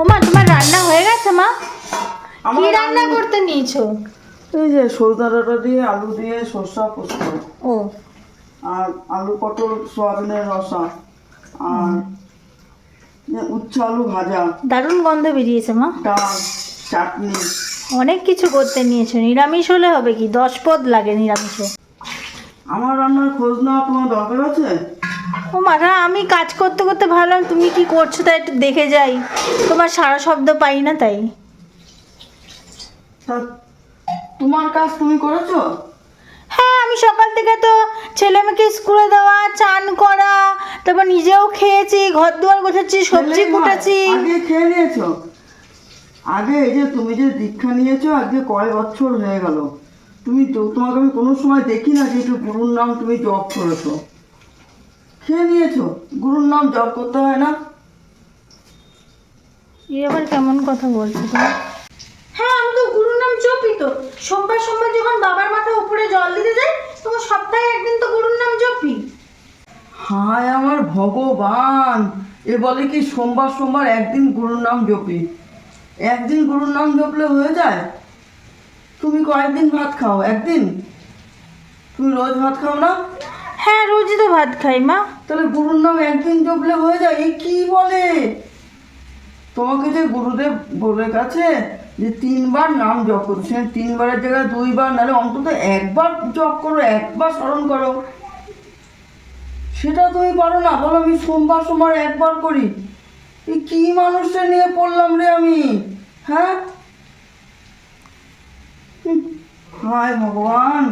ওমা তোমার রান্না হয়ে গেছে মা? কি রান্না করতে নিয়েছো? এই যে সৌদা ডাটা দিয়ে আলু দিয়ে সর্ষা পোস্ত। ও। আর আলু পটল সোয়াবিনের রসা। আর উচ্চ আলু ভাজা। দারুণ গন্ধ বেরিয়েছে মা। ডাল চাটনি। অনেক কিছু করতে নিয়েছো নিরামিষ হলে হবে কি? দশ পদ লাগে নিরামিষে। আমার রান্নার খোঁজ নেওয়া তোমার দরকার আছে? ও মারা আমি কাজ করতে করতে ভাবলাম তুমি কি করছ তাই একটু দেখে যাই। তোমার সারা শব্দ পাই না তাই। তোমার কাজ তুমি করেছ? হ্যাঁ আমি সকাল থেকে তো ছেলে মেয়েকে স্কুলে দেওয়া চান করা তারপর নিজেও খেয়েছি ঘর দুয়ার গোছাচ্ছি সবজি কুটাচ্ছি। আগে খেয়ে নিয়েছো? আগে এই যে তুমি যে দীক্ষা নিয়েছো আজকে কয় বছর হয়ে গেল? তুমি তো তোমাকে আমি কোনো সময় দেখি না যে একটু গুরুর নাম তুমি জপ করেছ। খেয়ে নিয়েছো? গুরুর নাম জপ করতে হয় না? এ আবার কেমন কথা বলছো তুমি? হ্যাঁ আমি তো গুরুর নাম জপি তো। সোমবার সোমবার যখন বাবার মাথা উপরে জল দিতে যাই তখন সপ্তাহে একদিন তো গুরুর নাম জপি। হায় আমার ভগবান! এ বলে কি সোমবার সোমবার একদিন গুরুর নাম জপি? একদিন গুরুর নাম জপলে হয়ে যায়? তুমি কয়েকদিন ভাত খাও একদিন? তুমি রোজ ভাত খাও না? হ্যাঁ রোজই তো ভাত খাই মা। তাহলে গুরুর নাম একদিন জপলে হয়ে যায়, এ কি বলে? তোমাকে যে গুরুদেব বলে গেছে যে তিনবার নাম জপ করো, সে তিনবারের জায়গায় দুইবার, নাহলে অন্তত একবার জপ করো, একবার স্মরণ করো। সেটা তুমি পারো না, বলো আমি সোমবার সোমবার একবার করি। এই কি মানুষটা নিয়ে পড়লাম রে আমি হ্যাঁ? হায় ভগবান,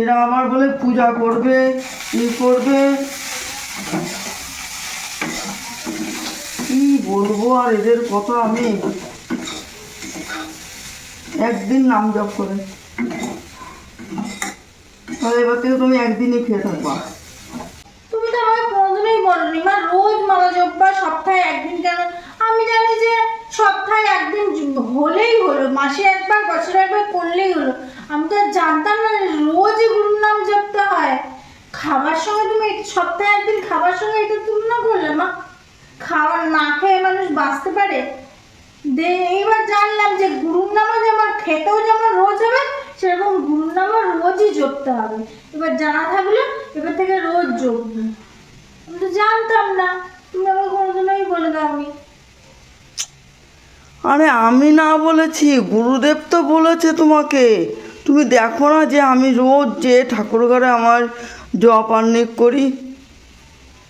এরা আমার বলে পূজা করবে ই করবে কি বলব আর এদের কথা আমি? একদিন নাম জপ করে। তাহলে এবার থেকে তুমি একদিনই খেয়ে থাকবা। তুমি তো আমাকে কোনোদিনই বলনি। মা, রোজ মালা জপবা সপ্তাহে একদিন কেন? আমি জানি যে সপ্তাহে একদিন হলেই হলো, মাসে একবার, বছরে একবার করলেই হলো। আমি তো আর জানতাম না যে রোজই গুরুর নাম জপতে হয় খাবার সঙ্গে তুমি সপ্তাহে একদিন খাবার সঙ্গে এটা তুলনা করলে মা। খাবার না খেয়ে মানুষ বাঁচতে পারে। দে এইবার জানলাম যে গুরুর নামও যেমন খেতেও যেমন রোজ হবে, সেরকম গুরুর নামও রোজই জপতে হবে। এবার জানা থাকল, এবার থেকে রোজ জপবে। আমি তো জানতাম না, তুমি আমাকে কোনোদিনই বলে দাও আমি আরে আমি না বলেছি, গুরুদেব তো বলেছে তোমাকে। তুমি দেখো না যে আমি রোজ যে ঠাকুর ঘরে আমার জপ আর্নিক করি।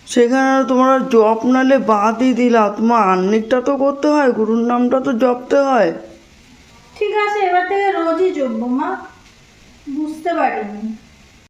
সেখানে তোমরা জপ নালে বাদই দিলা তোমার আর্নিকটা তো করতে হয়, গুরুর নামটা তো জপতে হয়। ঠিক আছে, এবার থেকে রোজই জপবো মা বুঝতে পারিনি।